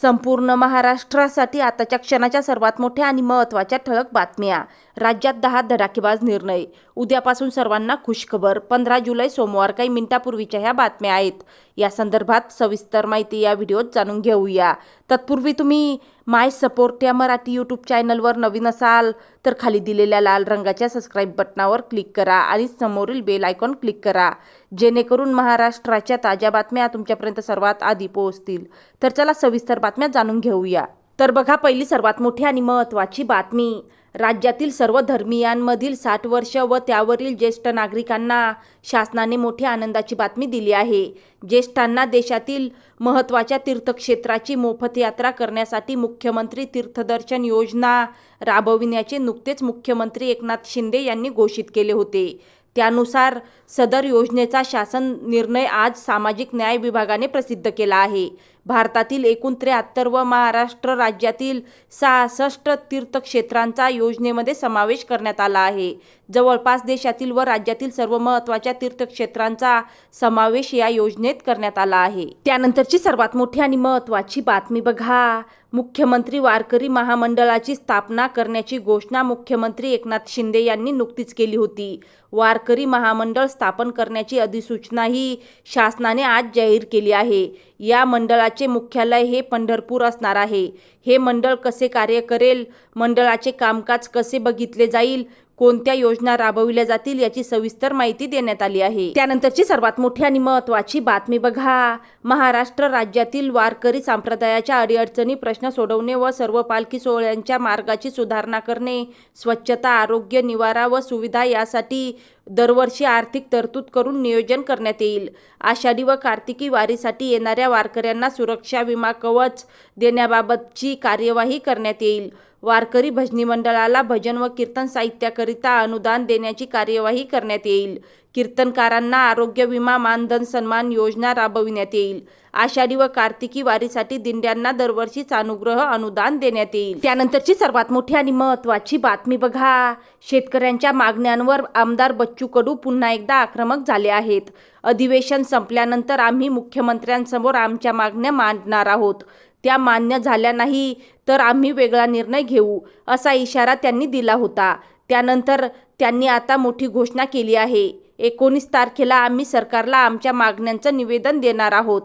संपूर्ण महाराष्ट्रासाठी आताच्या क्षणाच्या सर्वात मोठ्या आणि महत्त्वाच्या ठळक बातम्या. राज्यात दहा धडाकेबाज निर्णय. उद्यापासून सर्वांना खुशखबर. पंधरा जुलै सोमवार काही मिनिटापूर्वीच्या ह्या बातम्या आहेत. या संदर्भात सविस्तर माहिती या व्हिडिओत जाणून घेऊया. तत्पूर्वी तुम्ही माय सपोर्ट या मराठी यूट्यूब चॅनलवर नवीन असाल तर खाली दिलेल्या लाल रंगाच्या सबस्क्राईब बटनावर क्लिक करा आणि समोरील बेल आयकॉन क्लिक करा. जेणेकरून महाराष्ट्राच्या ताज्या बातम्या तुमच्यापर्यंत सर्वात आधी पोहोचतील. तर चला सविस्तर बातम्या जाणून घेऊया. तर बघा पहिली सर्वात मोठी आणि महत्त्वाची बातमी. राज्यातील सर्व धर्मियांमधील साठ वर्ष व त्यावरील ज्येष्ठ नागरिकांना शासनाने मोठी आनंदाची बातमी दिली आहे. ज्येष्ठांना देशातील महत्त्वाच्या तीर्थक्षेत्राची मोफत यात्रा करण्यासाठी मुख्यमंत्री तीर्थदर्शन योजना राबविण्याचे नुकतेच मुख्यमंत्री एकनाथ शिंदे यांनी घोषित केले होते. त्यानुसार सदर योजनेचा शासन निर्णय आज सामाजिक न्याय विभागाने प्रसिद्ध केला आहे. भारतातील एकूण त्र्याहत्तर व महाराष्ट्र राज्यातील सहासष्ट तीर्थक्षेत्रांचा योजनेमध्ये समावेश करण्यात आला आहे. जवळपास देशातील व राज्यातील सर्व महत्त्वाच्या तीर्थक्षेत्रांचा समावेश या योजनेत करण्यात आला आहे. त्यानंतरची सर्वात मोठी आणि महत्त्वाची बातमी बघा. मुख्यमंत्री वारकरी महामंडळाची स्थापना करण्याची घोषणा मुख्यमंत्री एकनाथ शिंदे यांनी नुकतीच केली होती. वारकरी महामंडळ स्थापन करण्याची अधिसूचनाही शासनाने आज जाहीर केली आहे. या मंडळा मुख्यालय हे पंढरपूर असणार आहे. हे मंडळ कसे कार्य करेल? मंडळाचे कामकाज कसे बघितले जाईल? कोणत्या योजना राबविल्या जातील याची सविस्तर माहिती देण्यात आली आहे. त्यानंतरची सर्वात मोठी आणि महत्त्वाची बातमी बघा. महाराष्ट्र राज्यातील वारकरी संप्रदायाच्या अडीअडचणी प्रश्न सोडवणे व सर्व पालखी सोहळ्यांच्या मार्गाची सुधारणा करणे स्वच्छता आरोग्य निवारा व सुविधा यासाठी दरवर्षी आर्थिक तरतूद करून नियोजन करण्यात येईल. आषाढी व कार्तिकी वारीसाठी येणाऱ्या वारकऱ्यांना सुरक्षा विमा कवच देण्याबाबतची कार्यवाही करण्यात येईल. वारकरी भजनी मंडळाला भजन व कीर्तन साहित्याकरिता अनुदान देण्याची कार्यवाही करण्यात येईल. कीर्तनकारांना आरोग्य विमा मानधन सन्मान योजना राबविण्यात येईल. आषाढी व कार्तिकी वारीसाठी दिंड्यांना दरवर्षीच अनुग्रह अनुदान देण्यात येईल. त्यानंतरची सर्वात मोठी आणि महत्त्वाची बातमी बघा. शेतकऱ्यांच्या मागण्यांवर आमदार बच्चू कडू पुन्हा एकदा आक्रमक झाले आहेत. अधिवेशन संपल्यानंतर आम्ही मुख्यमंत्र्यांसमोर आमच्या मागण्या मांडणार आहोत. त्या मान्य झाल्या नाही. तर आम्ही वेगळा निर्णय घेऊ असा इशारा त्यांनी दिला होता. त्यानंतर त्यांनी आता मोठी घोषणा केली आहे. एकोणीस तारखेला आम्ही सरकारला आमच्या मागण्यांचं निवेदन देणार आहोत.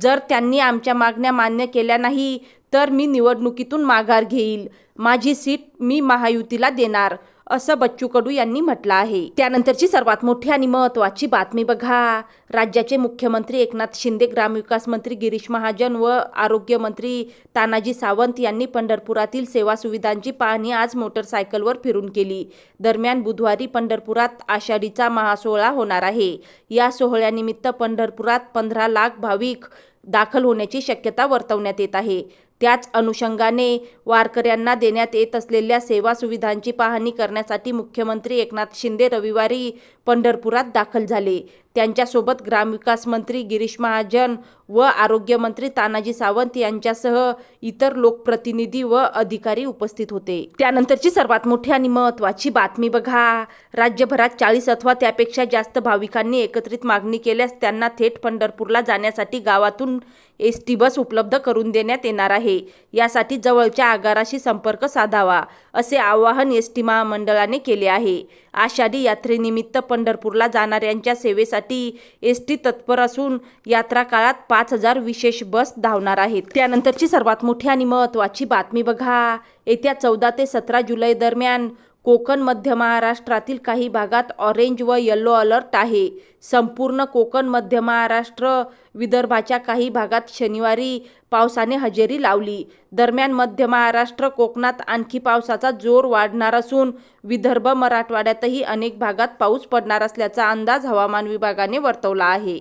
जर त्यांनी आमच्या मागण्या मान्य केल्या नाही तर मी निवडणुकीतून माघार घेईल. माझी सीट मी महायुतीला देणार. असं बच्चू कडू यांनी म्हटलं आहे. त्यानंतरची सर्वात मोठी आणि महत्त्वाची बातमी बघा. राज्याचे मुख्यमंत्री एकनाथ शिंदे ग्रामविकास मंत्री गिरीश महाजन व आरोग्यमंत्री तानाजी सावंत यांनी पंढरपुरातील सेवा सुविधांची पाहणी आज मोटरसायकलवर फिरून केली. दरम्यान बुधवारी पंढरपुरात आषाढीचा महासोहळा होणार आहे. या सोहळ्यानिमित्त पंढरपुरात पंधरा लाख भाविक दाखल होण्याची शक्यता वर्तवण्यात येत आहे. त्याच अनुषंगाने वारकऱ्यांना देण्यात येत असलेल्या सेवा सुविधांची पाहणी करण्यासाठी मुख्यमंत्री एकनाथ शिंदे रविवारी पंढरपुरात दाखल झाले. त्यांच्यासोबत ग्रामविकास मंत्री गिरीश महाजन व आरोग्यमंत्री तानाजी सावंत यांच्यासह इतर लोकप्रतिनिधी व अधिकारी उपस्थित होते. त्यानंतरची सर्वात मोठी आणि महत्त्वाची बातमी बघा. राज्यभरात चाळीस अथवा त्यापेक्षा जास्त भाविकांनी एकत्रित मागणी केल्यास त्यांना थेट पंढरपूरला जाण्यासाठी गावातून एस टी बस उपलब्ध करून देण्यात येणार आहे. यासाठी जवळच्या आगाराशी संपर्क साधावा असे आवाहन एस टी महामंडळाने केले आहे. आषाढी यात्रेनिमित्त पंढरपूरला जाणाऱ्यांच्या सेवेसाठी एस टी तत्पर असून यात्रा काळात पाच हजार विशेष बस धावणार आहेत. त्यानंतरची सर्वात मोठी आणि महत्त्वाची बातमी बघा. येत्या चौदा ते सतरा जुलै दरम्यान कोकण मध्य महाराष्ट्रातील काही भागात ऑरेंज व येल्लो अलर्ट आहे. संपूर्ण कोकण मध्य महाराष्ट्र विदर्भाच्या काही भागात शनिवारी पावसाने हजेरी लावली. दरम्यान मध्य महाराष्ट्र कोकणात आणखी पावसाचा जोर वाढणार असून विदर्भ मराठवाड्यातही अनेक भागात पाऊस पडणार असल्याचा अंदाज हवामान विभागाने वर्तवला आहे.